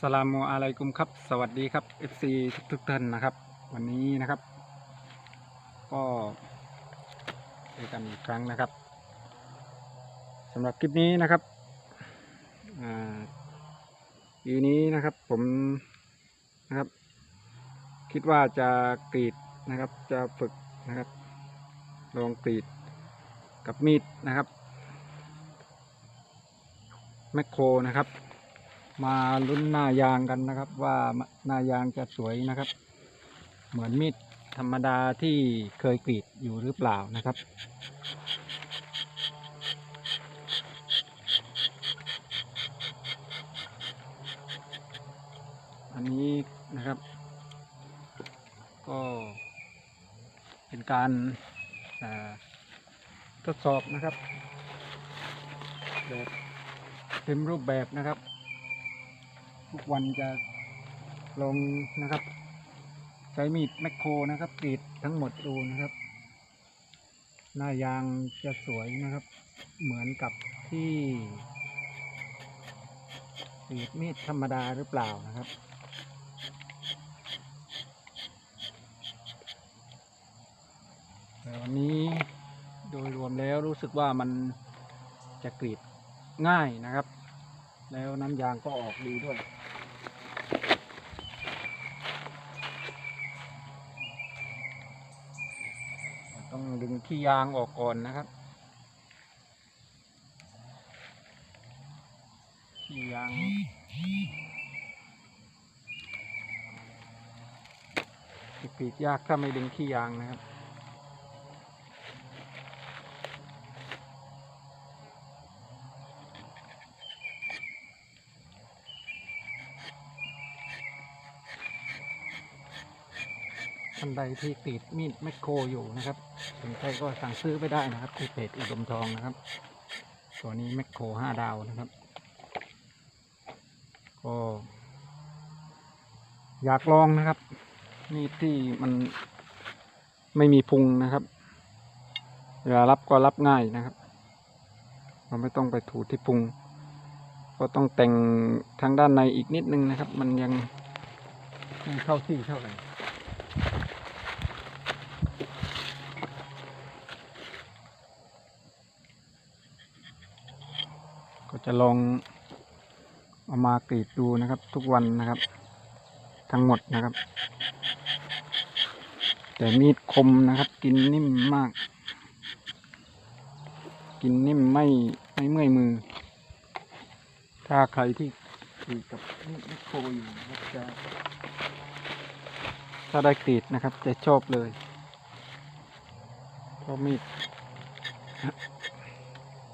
สลามุอะลัยกุมครับ สวัสดีครับ FC ทุกทุกท่านนะครับ วันนี้นะครับ ก็เจอกันอีกครั้งนะครับสำหรับคลิปนี้นะครับอ่าปีนี้นะครับผมนะครับ คิดว่าจะกรีดนะครับ จะฝึกนะครับ ลองกรีดกับมีดนะครับแมคโครนะครับ มาลุ้นหน้ายางกันนะครับ ว่าหน้ายางจะสวยนะครับ เหมือนมีดธรรมดาที่เคยกรีดอยู่หรือเปล่านะครับอันนี้นะครับ ก็เป็นการทดสอบนะครับแบบเต็มรูปแบบนะครับ ทุกวันจะลงนะครับ ใช้มีดแมคโครนะครับกรีดทั้งหมดดูนะครับ หน้ายางจะสวยนะครับ เหมือนกับที่กรีดมีดธรรมดาหรือเปล่านะครับแต่วันนี้โดยรวมแล้วรู้สึกว่ามันจะกรีดง่ายนะครับ แล้วน้ำยางก็ออกดีด้วย ต้องดึงที่ยางออกก่อนนะครับ ที่ยางจะกรีดยากถ้าไม่ดึงที่ยางนะครับท่านใดที่ติดมีดแมคโครอยู่นะครับ นใจก็สั่งซื้อไปได้นะครับ ที่เพจอุดมทองนะครับ ตัวนี้แมคโครห้าดาวนะครับ ก็ อยากลองนะครับมีดที่มันไม่มีพุงนะครับเวลารับก็รับง่ายนะครับ เราไม่ต้องไปถูที่พุง ก็ต้องแต่งทางด้านในอีกนิดนึงนะครับ มันยังไม่เข้าที่เท่าไหร่ จะลองเอามากรีดดูนะครับ ทุกวันนะครับ ทั้งหมดนะครับ แต่มีดคมนะครับ กินนิ่มมาก กินนิ่มไม่ไม่เมื่อยมือ ถ้าใครที่กรีดกับมีดแมคโคอยู่นะจะถ้าได้กรีดนะครับ จะชอบเลยเพราะมีด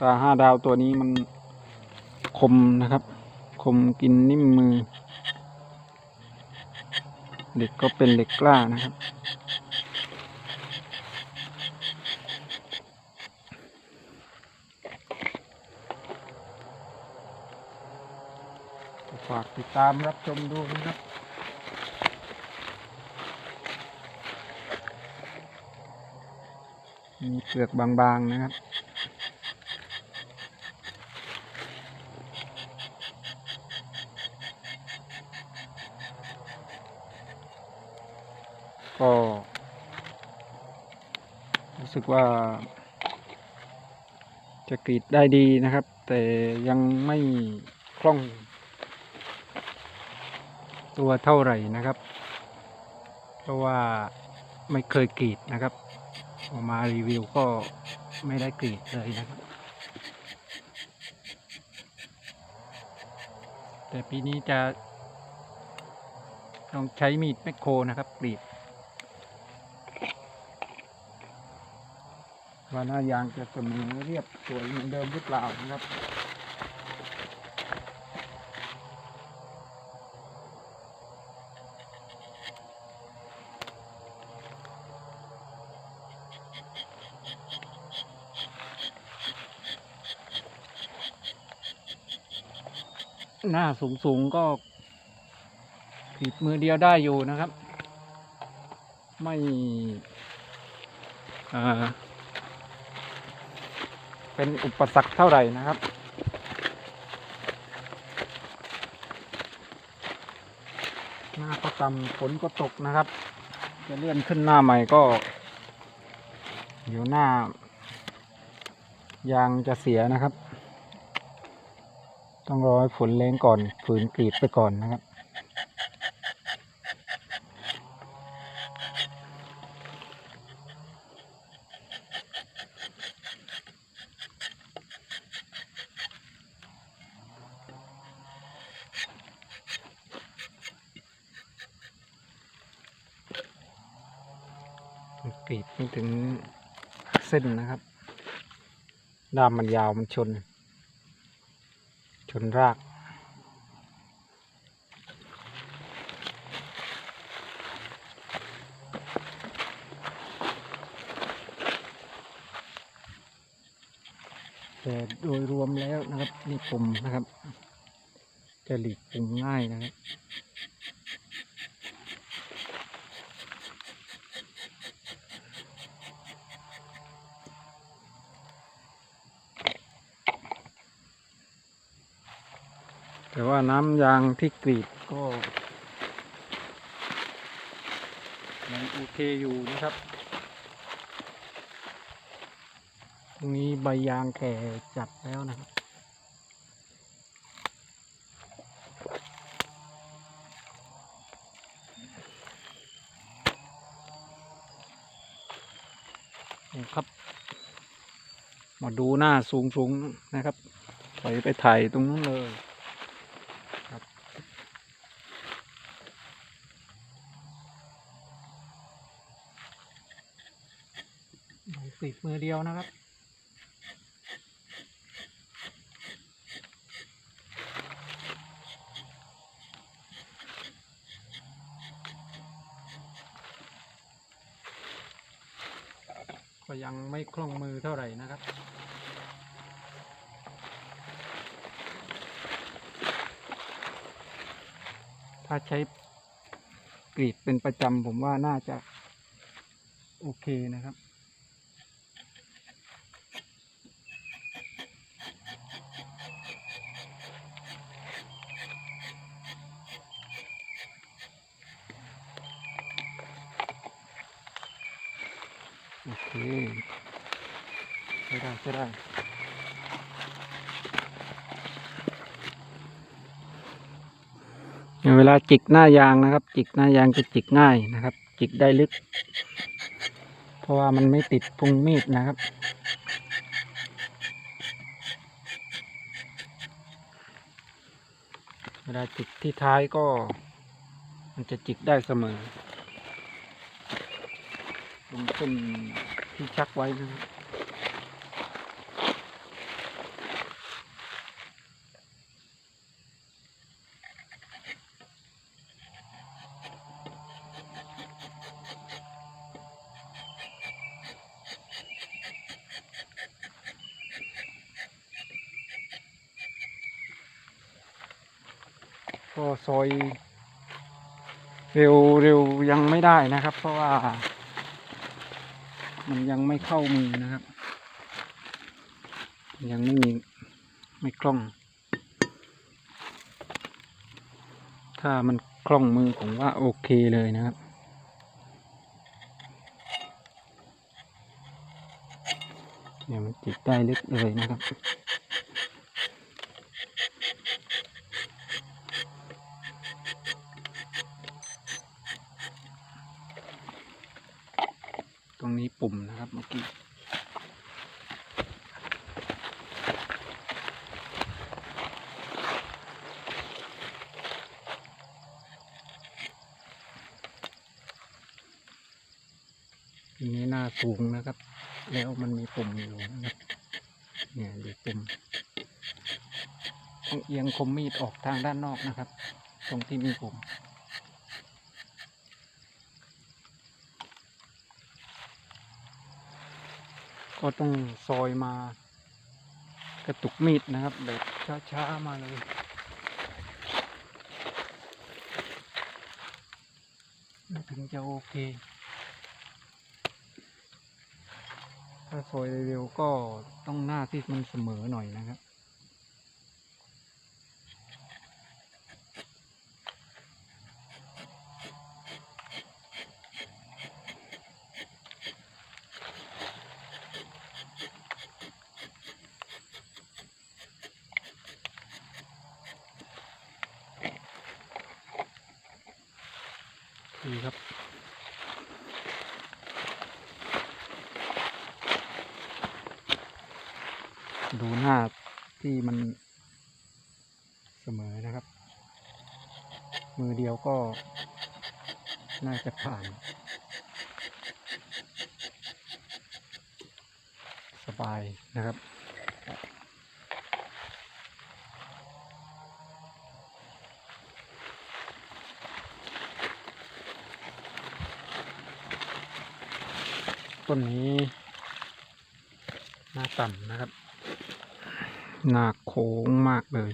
ตาห้าดาวตัวนี้มัน คมนะครับ คมกินนิ่มมือ เหล็กก็เป็นเหล็กกล้านะครับ ฝากติดตามรับชมดูนะครับมีเปลือกบางๆนะครับ ก็รู้ สึกว่า จะกรีดได้ดีนะครับ แต่ยังไม่คล่อง ตัวเท่าไหร่นะครับ เพราะว่าไม่เคยกรีดนะครับออกมารีวิวก็ไม่ได้กรีดเลยนะครับ แต่ปีนี้จะต้องใช้มีดแมคโครนะครับกรีด ว่าหน้ายางจะเสมอเรียบสวยเหมือนเดิมหรือเปล่านะครับหน้าสูงสูงก็ผิดมือเดียวได้อยู่นะครับ ไม่ อ่า เป็นอุปสรรคเท่าไหร่นะครับหน้าก็ต่ำฝนก็ตกนะครับ จะเลื่อนขึ้นหน้าใหม่ก็ เดี๋ยวหน้ายางจะเสียนะครับ ต้องรอให้ฝนแรงก่อนฝืนกรีดไปก่อนนะครับ กรีดไม่ถึงเส้นนะครับ ด้ามมันยาวมันชน ชนรากแต่โดยรวมแล้วนะครับนี่ปุ่มนะครับ จะหลีกปุ่มง่ายนะครับ แต่ว่าน้ำยางที่กรีดก็ยังโอเคอยู่นะครับ ตรงนี้ใบยางแก่จัดแล้วนะครับนะครับ มาดูหน้าสูงๆนะครับไปไปถ่ายตรงนู้นเลย ครับ ปิดมือเดียวนะครับ ก็ยังไม่คล่องมือเท่าไหร่นะครับถ้าใช้กรีดเป็นประจำผมว่าน่าจะโอเคนะครับ ใช้ได้ใช้ได้เวลาจิกหน้ายางนะครับ จิกหน้ายางจะจิกง่ายนะครับ จิกได้ลึก เพราะว่ามันไม่ติดพุงมีดนะครับเวลาจิกที่ท้ายก็ มันจะจิกได้เสมอตรงเส้น ที่ชักไว้นะครับก็ซอยเร็วเร็วยังไม่ได้นะครับ เพราะว่า มันยังไม่เข้ามือนะครับ ยังไม่มีไม่คล่อง ถ้ามันคล่องมือผมว่าโอเคเลยนะครับเนี่ยมันจิกได้ลึกเลยนะครับ รงนี้ปุ่มนะครับเมื่อกี้ทีนี้หน้าสูงนะครับ แล้วมันมีปุ่มอยู่นะครับ เนี่ยดูปุ่มต้องเอียงคมมีดออกทางด้านนอกนะครับ ตรงที่มีปุ่ม ก็ต้องซอยมากระตุกมีดนะครับ แบบช้าๆมาเลย ถึงจะโอเค ถ้าซอยเร็วๆก็ต้องหน้าที่มันเสมอหน่อยนะครับ ดีครับ ดูหน้าที่มันเสมอนะครับ มือเดียวก็ น่าจะผ่าน สบายนะครับ ต้นนี้ หน้าต่ำนะครับ หน้าโค้งมากเลย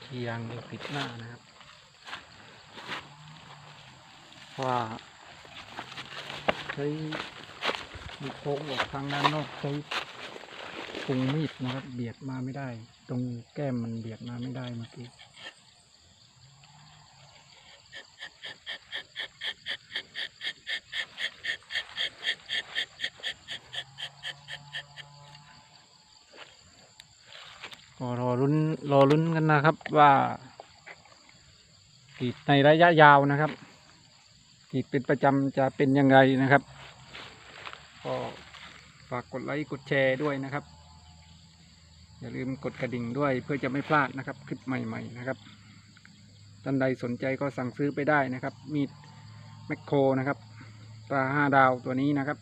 เคียงยังปิดหน้านะครับ เพราะ ว่าใช้มีโค้งออกทางด้านนอกใช้พุงมีดนะครับ เบียดมาไม่ได้ ตรงแก้มมันเบียดมาไม่ได้เมื่อกี้ก็รอรุ้นรอรุ้นกันนะครับว่าในระยะยาวนะครับ กรีดเป็นประจำจะเป็นยังไงนะครับ ก็ฝากกดไลค์กดแชร์ด้วยนะครับ อย่าลืมกดกระดิ่งด้วยเพื่อจะไม่พลาดนะครับ คลิปใหม่ ๆ นะครับท่านใดสนใจก็สั่งซื้อไปได้นะครับ มีดแมคโครนะครับตราห้าดาวตัวนี้นะครับ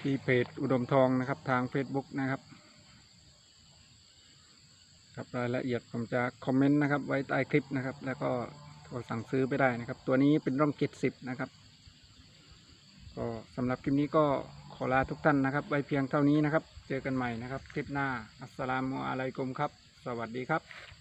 ที่เพจอุดมทองนะครับ ทาง Facebook นะครับครับรายละเอียดผมจะคอมเมนต์นะครับไว้ใต้คลิปนะครับ แล้วก็ ก็สั่งซื้อไปได้นะครับ ตัวนี้เป็นร่องเกตสิบนะครับ ก็สำหรับคลิปนี้ก็ขอลาทุกท่านนะครับไว้เพียงเท่านี้นะครับ เจอกันใหม่นะครับ คลิปหน้า อัสสลามุอะลัยกุมครับ สวัสดีครับ